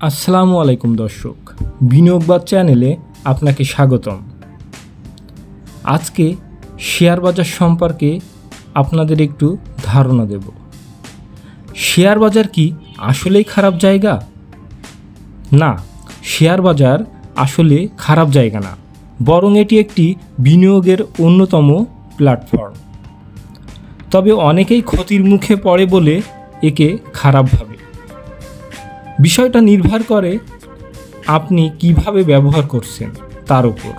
আসসালামু আলাইকুম দর্শক বিনিয়োগবাদ চ্যানেলে আপনাকে স্বাগতম। আজকে শেয়ার বাজার সম্পর্কে আপনাদের একটু ধারণা দেব। শেয়ার বাজার কি আসলেই খারাপ জায়গা? না, শেয়ার বাজার আসলে খারাপ জায়গা না, বরং এটি একটি বিনিয়োগের অন্যতম প্ল্যাটফর্ম। তবে অনেকেই ক্ষতির মুখে পড়ে বলে একে খারাপ ভাবে বিষয়টা নির্ভর করে আপনি কীভাবে ব্যবহার করছেন তার উপর।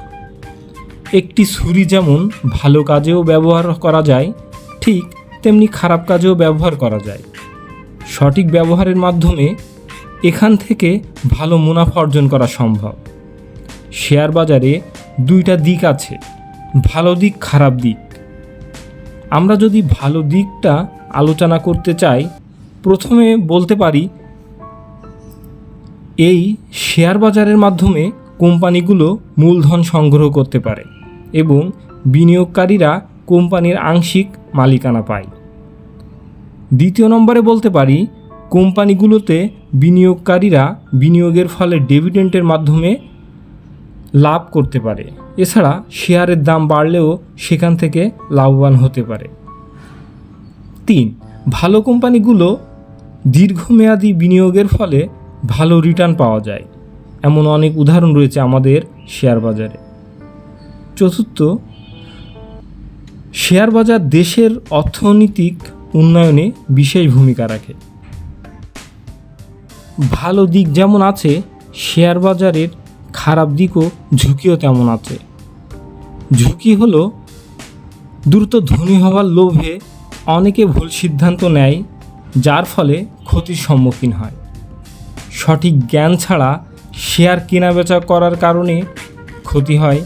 একটি ছুরি যেমন ভালো কাজেও ব্যবহার করা যায়, ঠিক তেমনি খারাপ কাজেও ব্যবহার করা যায়। সঠিক ব্যবহারের মাধ্যমে এখান থেকে ভালো মুনাফা অর্জন করা সম্ভব। শেয়ার বাজারে দুইটা দিক আছে, ভালো দিক, খারাপ দিক। আমরা যদি ভালো দিকটা আলোচনা করতে চাই, প্রথমে বলতে পারি এই শেয়ার বাজারের মাধ্যমে কোম্পানিগুলো মূলধন সংগ্রহ করতে পারে এবং বিনিয়োগকারীরা কোম্পানির আংশিক মালিকানা পায়। দ্বিতীয় নম্বরে বলতে পারি, কোম্পানিগুলোতে বিনিয়োগকারীরা বিনিয়োগের ফলে ডেভিডেন্টের মাধ্যমে লাভ করতে পারে। এছাড়া শেয়ারের দাম বাড়লেও সেখান থেকে লাভবান হতে পারে। তিন, ভালো কোম্পানিগুলো দীর্ঘমেয়াদী বিনিয়োগের ফলে ভালো রিটার্ন পাওয়া যায়। এমন অনেক উদাহরণ রয়েছে আমাদের শেয়ার বাজারে। চতুর্থ শেয়ার বাজার দেশের অর্থনৈতিক উন্নয়নে বিশেষ ভূমিকা রাখে। ভালো দিক যেমন আছে শেয়ার বাজারের খারাপ দিকও ঝুঁকিও তেমন আছে। ঝুঁকি হলো, দ্রুত ধনী হওয়ার লোভে অনেকে ভুল সিদ্ধান্ত নেয়, যার ফলে ক্ষতির সম্মুখীন হয়। সঠিক জ্ঞান ছাড়া শেয়ার কেনাবেচা করার কারণে ক্ষতি হয়।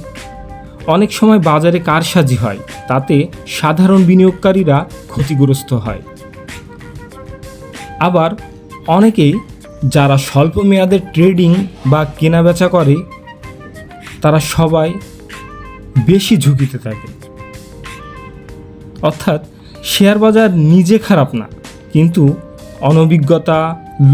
অনেক সময় বাজারে কারসাজি হয়, তাতে সাধারণ বিনিয়োগকারীরা ক্ষতিগ্রস্ত হয়। আবার অনেকেই যারা স্বল্প মেয়াদের ট্রেডিং বা কেনাবেচা করে, তারা সবাই বেশি ঝুঁকিতে থাকে। অর্থাৎ শেয়ার বাজার নিজে খারাপ না, কিন্তু অনভিজ্ঞতা,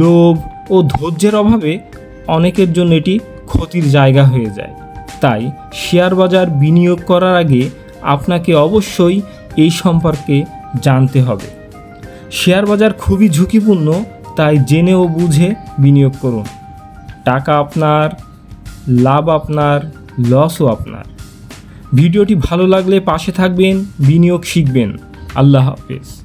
লোভ ও ধৈর্যের অভাবে অনেকের জন্য এটি ক্ষতির জায়গা হয়ে যায়। তাই শেয়ার বাজার বিনিয়োগ করার আগে আপনাকে অবশ্যই এই সম্পর্কে জানতে হবে। শেয়ার বাজার খুবই ঝুঁকিপূর্ণ, তাই জেনে ও বুঝে বিনিয়োগ করুন। টাকা আপনার, লাভ আপনার লসও আপনার। ভিডিওটি ভালো লাগলে পাশে থাকবেন, বিনিয়োগ শিখবেন। আল্লাহ হাফেজ।